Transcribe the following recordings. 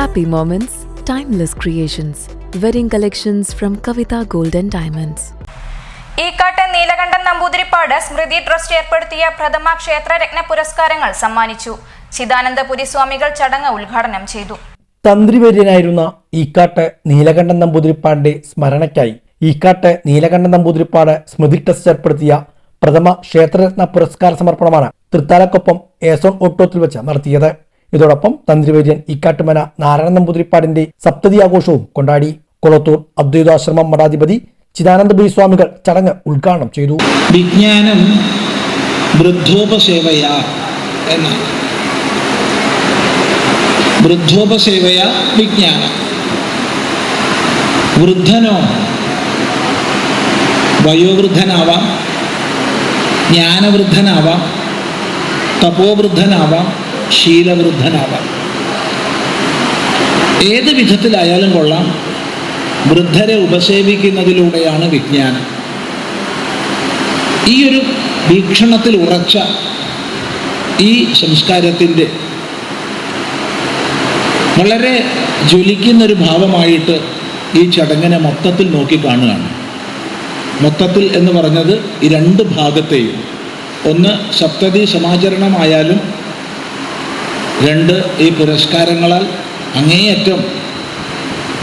Happy moments, timeless creations. Wedding collections from Kavita Gold and Diamonds. Eekkattu Neelakantan Namboothiripad Smrithi trust ഏർപ്പെടുത്തിയ പ്രഥമ ക്ഷേത്രരത്ന പുരസ്കാരങ്ങൾ സമ്മാനിച്ചു ചിദാനന്ദപുരി സ്വാമികൾ ചടങ്ങ് ഉദ്ഘാടനം ചെയ്തു തന്ത്രിവര്യനായിരുന്ന ഈക്കാട്ട് നീലകണ്ഠൻ നമ്പൂതിരിപ്പാടിന്റെ സ്മരണയ്ക്കായി ഈക്കാട്ട് നീലകണ്ഠൻ നമ്പൂതിരിപ്പാട് സ്മൃതി ട്രസ്റ്റ് ഏർപ്പെടുത്തിയ പ്രഥമ ക്ഷേത്രരത്ന പുരസ്കാര സമർപ്പണമാണ് തൃത്താലക്കൊപ്പം ഏസോൺ ഓട്ടോത്തിൽ വെച്ച് നടത്തിയത് ഇതോടൊപ്പം തന്ത്രിവര്യൻ ഇക്കാട്ടുമന നാരായണ നമ്പൂതിരിപ്പാടിന്റെ സപ്തതി ആഘോഷവും കൊണ്ടാടി. കൊളത്തൂർ അദ്വൈതാശ്രമം മഠാധിപതി ചിദാനന്ദപുരി സ്വാമികൾ ചടങ്ങ് ഉദ്ഘാടനം ചെയ്തു. വിജ്ഞാനം വൃദ്ധോപസേവയ എന്നാണ്. വൃദ്ധോപസേവയ വിജ്ഞാനം. വൃദ്ധനോ വയോവൃദ്ധനാവാം ജ്ഞാനവൃദ്ധനാവാം തപോവൃദ്ധനാവാം ശീലവൃദ്ധനാവാം. ഏത് വിധത്തിലായാലും കൊള്ളാം. വൃദ്ധരെ ഉപസേവിക്കുന്നതിലൂടെയാണ് വിജ്ഞാനം. ഈ ഒരു വീക്ഷണത്തിൽ ഉറച്ച ഈ സംസ്കാരത്തിന്റെ വളരെ ജ്വലിക്കുന്നൊരു ഭാവമായിട്ട് ഈ ചടങ്ങിനെ മൊത്തത്തിൽ നോക്കിക്കാണുകയാണ് മൊത്തത്തിൽ എന്ന് പറഞ്ഞത് ഈ രണ്ട് ഭാഗത്തെയും. ഒന്ന് സപ്തതി സമാചരണമായാലും രണ്ട് ഈ പുരസ്കാരങ്ങളാൽ അങ്ങേയറ്റം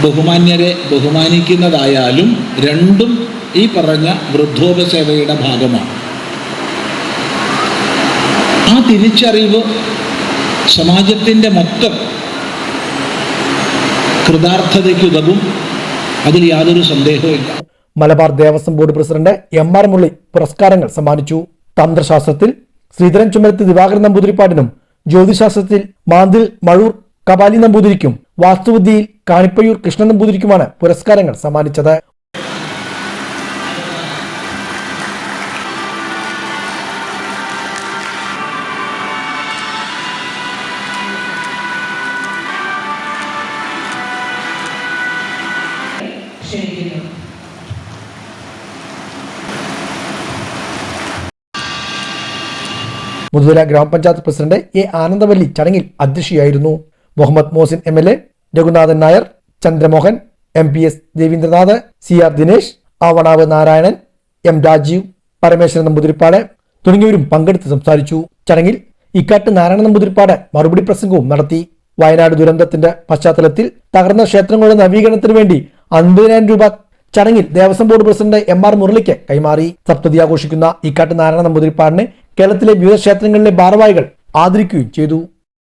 ബഹുമാന്യരെ ബഹുമാനിക്കുന്നതായാലും രണ്ടും ഈ പറഞ്ഞ വൃദ്ധോപസേവയുടെ ഭാഗമാണ്. ആ തിരിച്ചറിവ് സമാജത്തിന്റെ മൊത്തം കൃതാർത്ഥതയ്ക്കുതകും. അതിൽ യാതൊരു സന്ദേഹവുമില്ല. Malabar Devaswom board president M R Mulli പുരസ്കാരങ്ങൾ സമ്മാനിച്ചു. തന്ത്രശാസ്ത്രത്തിൽ ശ്രീധരൻ ചുമരത്ത് ദിവാകരൻ നമ്പൂതിരിപ്പാടിനും ജ്യോതിശാസ്ത്രത്തിൽ മാന്തിൽ മഴൂർ കപാലി നമ്പൂതിരിക്കും. വാസ്തുവിദ്യയിൽ കാണിപ്പയ്യൂർ കൃഷ്ണൻ നമ്പൂതിരിക്കുമാണ് പുരസ്കാരങ്ങൾ സമ്മാനിച്ചത്. മുതുതല ഗ്രാമപഞ്ചായത്ത് പ്രസിഡന്റ് എ ആനന്ദവല്ലി ചടങ്ങിൽ അധ്യക്ഷയായിരുന്നു. Muhammad Mohsin M L A Raghunathan Nair Chandramohan M P S Raveendranath C R Dinesh Avanavu Narayanan M Rajeev Parameswaran Namboothiripad തുടങ്ങിയവരും പങ്കെടുത്ത് സംസാരിച്ചു. ചടങ്ങിൽ ഇക്കാട്ട് നാരായണ നമ്പൂതിരിപ്പാട് മറുപടി പ്രസംഗവും നടത്തി. വയനാട് ദുരന്തത്തിന്റെ പശ്ചാത്തലത്തിൽ തകർന്ന ക്ഷേത്രങ്ങളുടെ നവീകരണത്തിന് വേണ്ടി അൻപതിനായിരം രൂപ ചടങ്ങിൽ Devaswom board president M R മുരളിക്ക് കൈമാറി. സപ്തതി ആഘോഷിക്കുന്ന ഇക്കാട്ട് നാരായണ നമ്പൂതിരിപ്പാടിനെ കേരളത്തിലെ വിവിധ ക്ഷേത്രങ്ങളിലെ ഭാരവാഹികൾ ആദരിക്കുകയും ചെയ്തു.